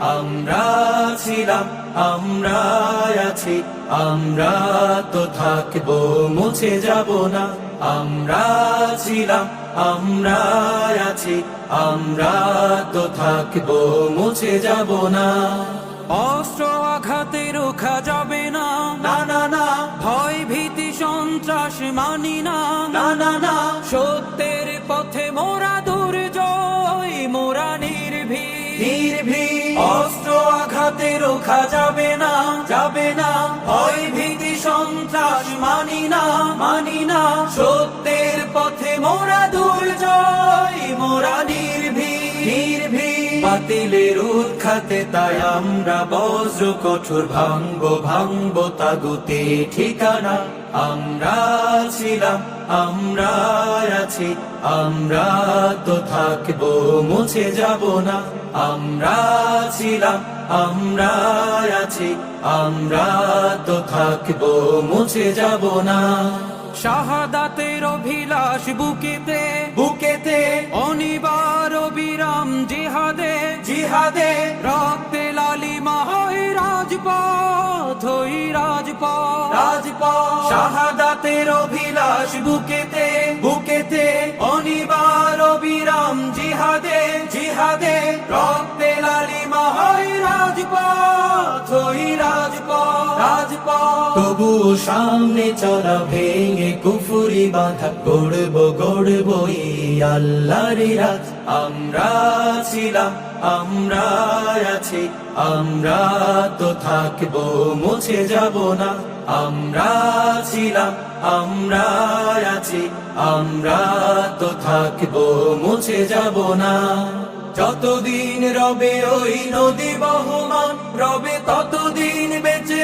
আমরা ছিলাম আমরা আছি আমরা তো থাকব মুছে যাব না। আমরা ছিলাম আমরা আছি আমরা তো থাকব মুছে যাব না। অস্ত্র আঘাতে রোখা যাবে না। না না না। ভয় ভীতি সন্ত্রাস মানি না। না না না। সত্যের পথে মোরা নির্ভীক অস্ত্র আঘাতে রোখা যাবে না যাবে না। ভয় ভীতি সন্ত্রাস মানি না মানি না। সত্যের পথে মোরা দুর্জয়, মোরা নির্ভীক নির্ভীক বাতিলের উৎখাতে তাই আমরা বজ্র কঠোর ভাঙ্গো ভাঙ্গো তাগুতে ঠিকানা। আমরা ছিলাম আমরা আছি আমরা তো থাকব মুছে যাব না। আমরা ছিলাম আমরা আছি আমরা তো থাকব মুছে যাব না। শাহাদাতের অভিলাষ বুকেতে বুকেতে অনিবার অবিরাম জিহাদে জিহাদে রক্তে লালিমা হয় রাজপথ। ওই রাজপথ। রাজপথ। শাহাদাতের অভিলাষ বুকেতে বুকেতে অনিবার বিরাম জিহাদে জিহাদে রক্তে লালিমা হয় রাজপথ। ওই রাজ তবু সামনে চলা ভেঙে কুফুরি বাঁধা গড়ব গড়ব আল্লাহর রাত। আমরা ছিলাম, আমরা আছি, আমরা তো থাকব, মুছে যাব না। আমরা ছিলাম, আমরা আছি, আমরা তো থাকব, মুছে যাব না। যতদিন রবে ওই নদী বহমান, রবে ততদিন বেঁচে